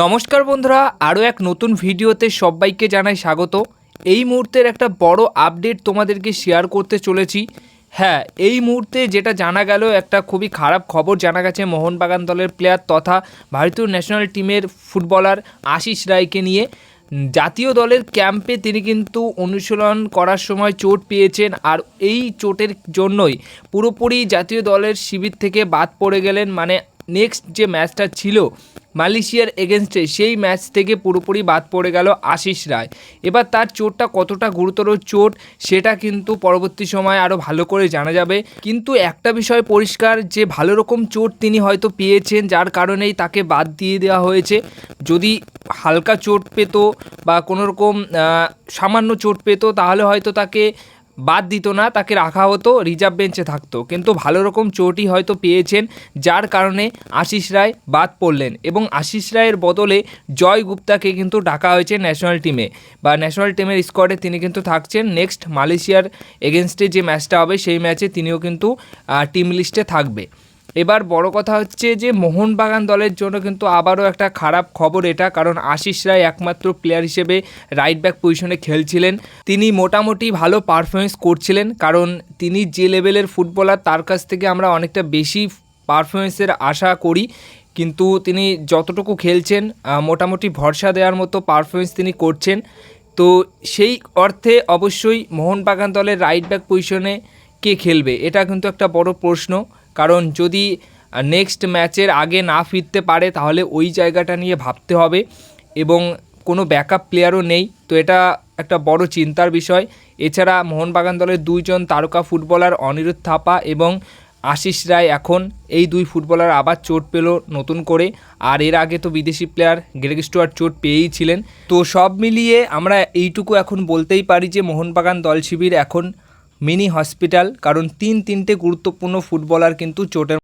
নমস্কার বন্ধুরা, আরও এক নতুন ভিডিওতে সবাইকে জানাই স্বাগত। এই মুহূর্তের একটা বড় আপডেট তোমাদেরকে শেয়ার করতে চলেছি। হ্যাঁ এই মুহূর্তে যেটা জানা গেল, একটা খুবই খারাপ খবর জানা গেছে মোহনবাগান দলের প্লেয়ার তথা ভারতীয় ন্যাশনাল টিমের ফুটবলার আশিস রায়কে নিয়ে। জাতীয় দলের ক্যাম্পে তিনি কিন্তু অনুশীলন করার সময় চোট পেয়েছেন আর এই চোটের জন্যই পুরোপুরি জাতীয় দলের শিবির থেকে বাদ পড়ে গেলেন। মানে নেক্সট যে ম্যাচটা ছিল মালয়েশিয়ার এগেনস্টে সেই ম্যাচ থেকে পুরোপুরি বাদ পড়ে গেল আশিস রায়। এবার তার চোটটা কতটা গুরুতর চোট, সেটা কিন্তু পরবর্তী সময় আরও ভালো করে জানা যাবে। কিন্তু একটা বিষয় পরিষ্কার, যে ভালো রকম চোট তিনি হয়তো পেয়েছেন, যার কারণেই তাকে বাদ দিয়ে দেওয়া হয়েছে। যদি হালকা চোট পেত বা কোনো রকম সামান্য চোট পেত, তাহলে হয়তো তাকে বাদ দিত না, তাকে রাখা হতো, রিজার্ভ বেঞ্চে থাকতো। কিন্তু ভালো রকম চোটই হয়তো পেয়েছেন, যার কারণে আশিস রায় বাদ পড়লেন এবং আশিস রায়ের বদলে জয় গুপ্তাকে কিন্তু ডাকা হয়েছে ন্যাশনাল টিমে বা ন্যাশনাল টিমের স্কোয়াডে তিনি কিন্তু থাকছেন। নেক্সট মালয়েশিয়ার এগেনস্টে যে ম্যাচটা হবে, সেই ম্যাচে তিনিও কিন্তু টিম লিস্টে থাকবে। এবার বড় কথা হচ্ছে যে মোহনবাগান দলের জন্য কিন্তু আবারও একটা খারাপ খবর এটা, কারণ আশিস রায় একমাত্র প্লেয়ার হিসেবে রাইট ব্যাক পজিশনে খেলছিলেন। তিনি মোটামুটি ভালো পারফরমেন্স করছিলেন, কারণ তিনি যে লেভেলের ফুটবলার তার কাছ থেকে আমরা অনেকটা বেশি পারফরমেন্সের আশা করি। কিন্তু তিনি যতটুকু খেলছেন মোটামুটি ভরসা দেওয়ার মতো পারফরমেন্স তিনি করছেন। তো সেই অর্থে অবশ্যই মোহনবাগান দলের রাইট ব্যাক পজিশনে কে খেলবে, এটা কিন্তু একটা বড় প্রশ্ন। কারণ যদি নেক্সট ম্যাচের আগে না ফিরতে পারে, তাহলে ওই জায়গাটা নিয়ে ভাবতে হবে এবং কোনো ব্যাকআপ প্লেয়ারও নেই। তো এটা একটা বড় চিন্তার বিষয়। এছাড়া মোহনবাগান দলের দুইজন তারকা ফুটবলার অনিরুদ্ধ থাপা এবং আশিস রায় এখন এই দুই ফুটবলার আবার চোট পেল নতুন করে। আর এর আগে তো বিদেশি প্লেয়ার গ্রেগ স্টুয়ার্ট চোট পেয়েই ছিলেন। তো সব মিলিয়ে আমরা এইটুকু এখন বলতেই পারি যে, মোহনবাগান দল শিবির এখন মিনি হসপিটাল কারণ তিন তিনটে গুরুত্বপূর্ণ ফুটবলার কিন্তু চোটের